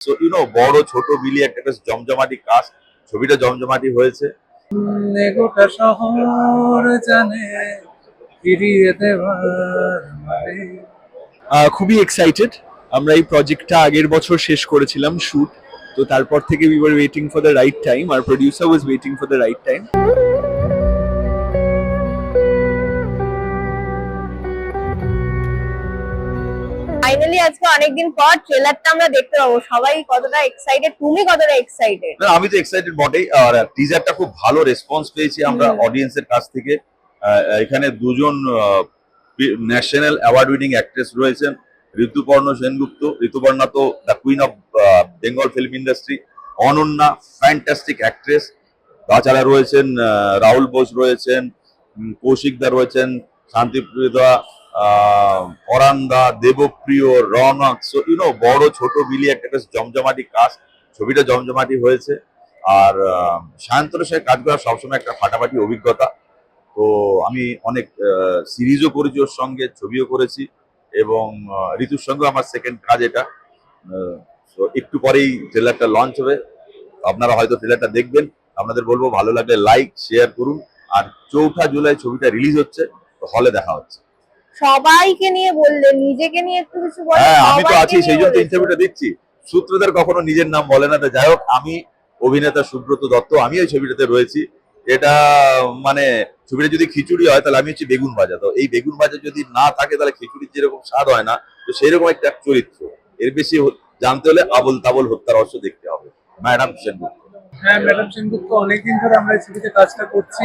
So you know বড় ছোট মিলিয়ে একটা বেশ জমজমাটি কাস্ট ছবিটা জমজমাটি হয়েছে। গোটা শহর জানে ফিরিয়ে মানে। খুবই এক্সাইটেড আমরা এই প্রজেক্টটা আগের বছর শেষ করেছিলাম শুট তো তারপর থেকে we were waiting for the right time R producer was waiting for the right time finally আজকে অনেকদিন পর ট্রেলারটা আমরা দেখতে পাবো। সবাই কতটা এক্সাইটেড তুমি কতটা এক্সাইটেড আমি তো এক্সাইটেড বটেই। আর টিজারটা খুব ভালো রেসপন্স পেয়েছি আমরা অডিয়েন্সের কাছ থেকে। এখানে দুজন ন্যাশনাল অ্যাওয়ার্ড উইনিং অ্যাক্ট্রেস রয়েছেন ঋতুপর্ণ সেনগুপ্ত। ঋতুপর্ণা তো the queen of Bengal film industry Ananya fantastic actress তাছাড়া রয়েছেন রাহুল বোস রয়েছেন কৌশিকদা রয়েছেন শান্তিপ্রিয়দা অরান্দা, Debopriyo, Ronok, so you know বড়, ছোট মিলিয়ে একটা বেশ জমজমাটি কাজ ছবিটা জমজমাটি হয়েছে। আর সায়ন্তনের সাথে কাজ করা সবসময় একটা ফাটাফাটি অভিজ্ঞতা। তো আমি অনেক সিরিজও করেছি ওর সঙ্গে, ছবিও করেছি, এবং ঋতুর সঙ্গে আমার সেকেন্ড কাজ এটা। তো একটু পরেই ট্রেলারটা লঞ্চ হবে। আপনারা হয়তো ট্রেলারটা দেখবেন। আপনাদের বলব ভালো লাগলে লাইক শেয়ার করুন। আর চৌঠা জুলাই ছবিটা রিলিজ হচ্ছে হলে দেখা হচ্ছে। সবাইকে নিয়ে বললে নিজেকে নিয়ে একটু কিছু বলো হ্যাঁ আমি তো আছি সেই জন্য ইন্টারভিউটা দিচ্ছি। সূত্রধার কখনো নিজের নাম বলে না তো যাই হোক আমি অভিনেতা সুব্রত দত্ত আমি ওই ছবিটাতে রয়েছি। এটা মানে ছবিটা যদি খিচুড়ি হয় তাহলে আমি হচ্ছে বেগুন ভাজা। তো এই বেগুন ভাজা যদি না থাকে তাহলে খিচুড়ির যেরকম স্বাদ হয় না তো সেরকম একটা চরিত্র। এর বেশি জানতে হলে আবল তাবল হত্যা রহস্য দেখতে হবে। ম্যাডাম সেনগুপ্ত। হ্যাঁ ম্যাডাম সেনগুপ্ত অনেকদিন ধরে আমরা এই ছবিতে কাজটা করছি।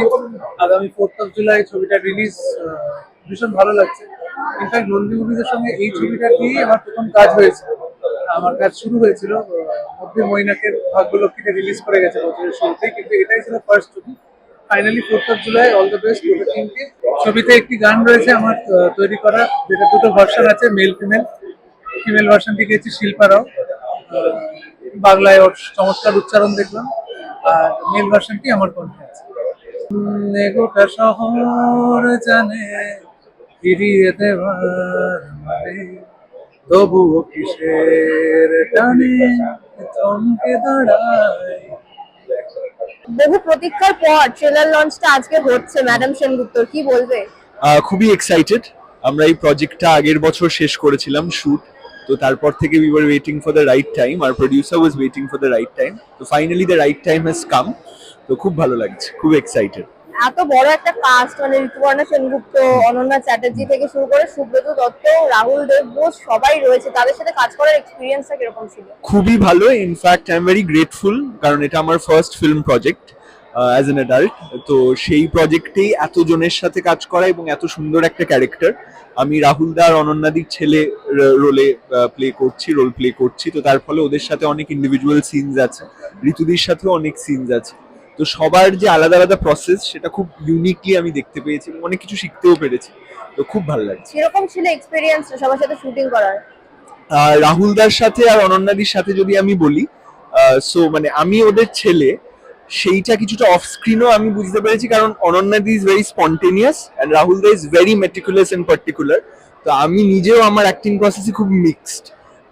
আগামী ফোর্থ অফ জুলাই ছবিটা রিলিজ ভীষণ ভালো লাগছে। ইনফ্যাক্ট নন্দী মুভিজের সঙ্গে এই ছবিটা দিয়েই আমার প্রথম কাজ হয়েছে। আমার কাজ শুরু হয়েছিল মধ্যে মৈনাকের ভাগ্যলক্ষ্মীতে রিলিজ করে গেছে বছরের শুরুতেই, কিন্তু এটাই ছিল ফার্স্ট ছবি। Finally fourth of July all the best গোটা টিমকে ছবিতে একটি গান রয়েছে আমার তৈরি করা, যেটা দুটো ভার্সন আছে মেল ফিমেল ফিমেল ভার্সনটি গেয়েছি শিল্পা রাও। বাংলায় ওর চমৎকার উচ্চারণ দেখলাম। আর মেল ভার্সনটি আমার কণ্ঠে আছে। গোটা শহর জানে ফিরিয়ে দেবার মানে তবুও কিসের টানে থমকে দাঁড়ায়। বহু প্রতীক্ষার পর ট্রেলার লঞ্চটা আজকে হচ্ছে ম্যাডাম সেনগুপ্তর কি বলবে? খুবই এক্সাইটেড আমরা এই প্রজেক্টটা আগের বছর শেষ করেছিলাম শুট তো তারপর থেকে we were waiting for the right time R producer was waiting for the right time তো finally the right time has come তো খুব ভালো লাগছে খুব এক্সাইটেড এত বড় একটা কাস্ট মানে ঋতুপর্ণা সেনগুপ্ত, অনন্যা চ্যাটার্জি থেকে শুরু করে সুব্রত দত্ত, রাহুল দেব বোস সবাই রয়েছে। তাদের সাথে কাজ করার এক্সপিরিয়েন্সটা কীরকম ছিল? খুবই ভালো। In fact I am very grateful কারণ এটা আমার first film project as an adult তো সেই প্রজেক্টেই এতজনের সাথে কাজ করা এবং এত সুন্দর একটা ক্যারেক্টার আমি রাহুল দা আর অনন্যাদির ছেলে রোলে প্লে করছি রোল প্লে করছি। তো তার ফলে ওদের সাথে অনেক ইন্ডিভিজুয়াল সিনস আছে। ঋতুদির সাথেও অনেক সিনস আছে। তো সবার যে আলাদা আলাদা প্রসেস সেটা খুব ইউনিকলি আমি দেখতে পেয়েছি এবং অনেক কিছু শিখতেও পেরেছি। তো খুব ভালো লাগছে। কীরকম ছিল এক্সপিরিয়েন্সটা সবার সাথে শুটিং করার? আহ, রাহুলদার সাথে আর অনন্যাদির সাথে যদি আমি বলি সো মানে আমি ওদের ছেলে সেইটা কিছুটা অফ স্ক্রিনও আমি বুঝতে পেরেছি কারণ অনন্যাদি is very spontaneous and Rahul da is very meticulous and particular তো আমি নিজেও আমার অ্যাক্টিং প্রসেসে খুব মিক্সড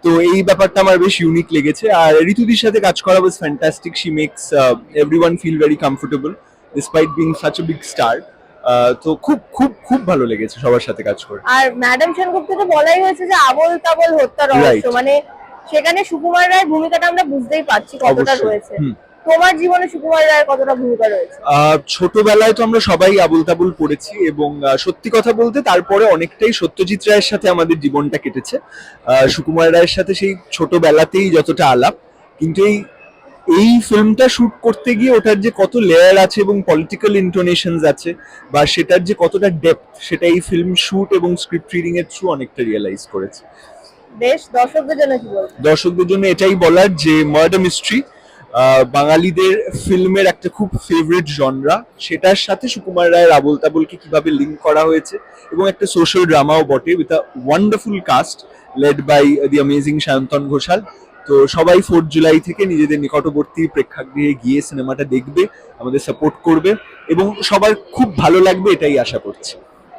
তো এই ব্যাপারটা আমার বেশ ইউনিক লেগেছে। আর ঋতুদির সাথে কাজ করা was fantastic she makes everyone feel very comfortable despite being such a big star তো খুব খুব খুব ভালো লেগেছে সবার সাথে কাজ করে। আর ম্যাডাম সেনগুপ্তকে বলাই হয়েছে যে আবল তাবল হত্যা রহস্য. মানে সেখানে সুকুমার রায়ের ভূমিকাটা আমরা বুঝতেই পারছি কতটা রয়েছে। তোমার জীবনে সুকুমার রায়ের কতটা ভূমিকা রয়েছে? ছোটবেলায় তো আমরা সবাই আবুল তাবুল পড়েছি এবং সত্যি কথা বলতে তারপরে অনেকটাই সত্যজিৎ রায়ের সাথে আমাদের জীবনটা কেটেছে। সুকুমার রায়ের সাথে সেই ছোটবেলাতেই যতটা আলাপ কিন্তু এই এই ফিল্মটা শুট করতে গিয়ে ওটার যে কত লেয়ার আছে এবং পলিটিক্যাল ইন্টোনেশনস আছে বা সেটার যে কতটা ডেপথ সেটা এই ফিল্ম শুট এবং স্ক্রিপ্ট রিডিং এর থ্রু অনেকটা রিয়েলাইজ করেছে। বেশ দর্শকদের জন্য কি বলব? দর্শকদের জন্য এটাই বলার যে মার্ডার মিস্ট্রি বাঙালিদের ফিল্মের একটা খুব ফেভারিট জনরা সেটার সাথে সুকুমার রায়ের আবল তাবলকে কীভাবে লিঙ্ক করা হয়েছে এবং একটা সোশ্যাল ড্রামাও বটে with a wonderful cast led by the amazing Sayantan Ghoshal তো সবাই ফোর্থ জুলাই থেকে নিজেদের নিকটবর্তী প্রেক্ষাগৃহে গিয়ে সিনেমাটা দেখবে, আমাদের সাপোর্ট করবে এবং সবার খুব ভালো লাগবে এটাই আশা করছি।